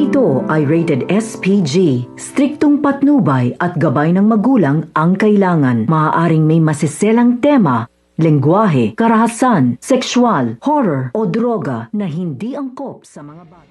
ito ay rated SPG. Striktong patnubay at gabay ng magulang ang kailangan. Maaaring may masiselang tema, lengguwahe, karahasan, sexual, horror o droga na hindi angkop sa mga bata.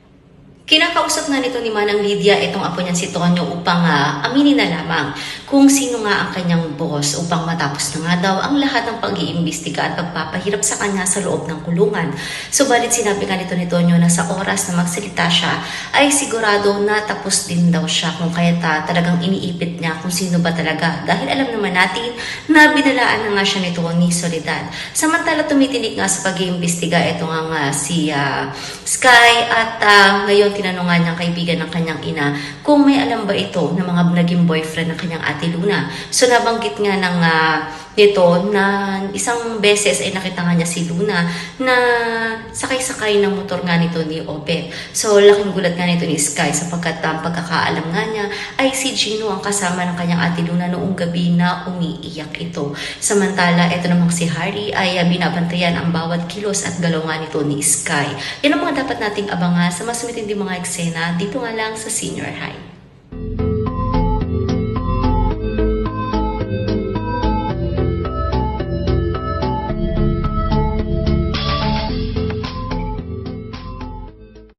Kinakausap nga nito ni Manang Lydia itong apo niyan si Tonyo upang ah, aminin na lamang kung sino nga ang kanyang boss upang matapos na nga daw ang lahat ng pag-iimbestiga at pagpapahirap sa kanya sa loob ng kulungan. Subalit sinabi nga nito ni Tonyo na sa oras na magsalita siya ay sigurado na tapos din daw siya kung kaya ta, talagang iniipit niya kung sino ba talaga dahil alam naman natin na binalaan na nga siya nito ni Soledad. Samantala tumitinik nga sa pag-iimbestiga ito nga nga si ah, Sky at ah, ngayon tinanong nga niyang kaibigan ng kanyang ina kung may alam ba ito na mga naging boyfriend ng kanyang ate Luna. So nabanggit nga ng ah, nito na isang beses ay nakita nga niya si Luna na sakay-sakay ng motor nga nito ni Obet. So laking gulat nga nito ni Sky sapagkat ang pagkakaalam nga niya ay si Gino ang kasama ng kanyang ate Luna noong gabi na umiiyak ito. Samantala, ito namang si Harry ay binabantayan ang bawat kilos at galaw nga nito ni Sky. Yan ang mga dapat nating abangan sa mas matindi mga eksena dito nga lang sa Senior High.